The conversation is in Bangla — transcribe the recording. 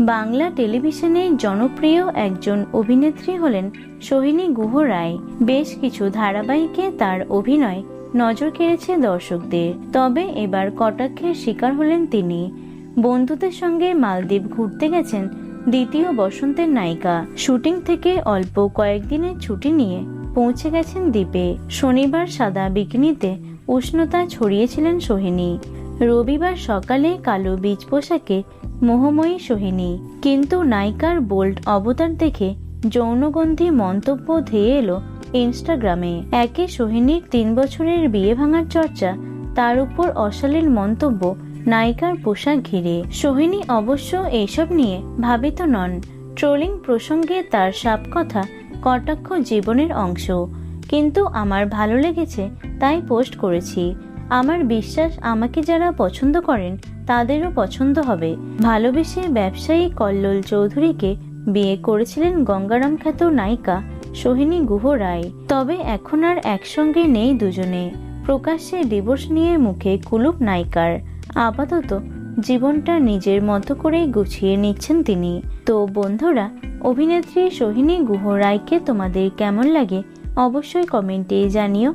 বাংলা টেলিভিশনে জনপ্রিয় একজন অভিনেত্রী হলেন সোহিনী গুহ রায়। বেশ কিছু ধারাবাহিকে তার অভিনয় নজর কেড়েছে দর্শকদের। তবে এবার কটাক্ষের শিকার হলেন তিনি। বন্ধুদের সঙ্গে মালদ্বীপ ঘুরতে গেছেন দ্বিতীয় বসন্তের নায়িকা। শুটিং থেকে অল্প কয়েকদিনের ছুটি নিয়ে পৌঁছে গেছেন দ্বীপে। শনিবার সাদা বিকিনিতে উষ্ণতা ছড়িয়েছিলেন সোহিনী। রবিবার সকালে কালো বীজ পোশাকে মোহময়ী সোহিনী। কিন্তু নায়িকার বোল্ড অবতার দেখে যৌনগন্ধি মন্তব্য ধেয়ে এলো ইনস্টাগ্রামে। একে সোহিনীর তিন বছরের বিয়ে ভাঙার চর্চা, তার উপর অশালীন মন্তব্য, নায়িকার পোশাক ঘিরে। সোহিনী অবশ্য এইসব নিয়ে ভাবিত নন। ট্রোলিং প্রসঙ্গে তার সাপ কথা কটাক্ষ জীবনের অংশ। কিন্তু আমার ভালো লেগেছে, তাই পোস্ট করেছি। আমার বিশ্বাস আমাকে যারা পছন্দ করেন, তাদেরও পছন্দ হবে। ভালোবেসে ব্যবসায়ী কল্লোল চৌধুরীকে বিয়ে করেছিলেন গঙ্গারাম খ্যাত নায়িকা সোহিনী গুহ রায়। তবে এখন আর একসঙ্গে নেই দুজনে। প্রকাশ্যে ডিভোর্স নিয়ে মুখে কুলুপ নায়িকার। আপাতত জীবনটা নিজের মতো করেই গুছিয়ে নিচ্ছেন তিনি। তো বন্ধুরা, অভিনেত্রী সোহিনী গুহ রায়কে তোমাদের কেমন লাগে অবশ্যই কমেন্টে জানিও।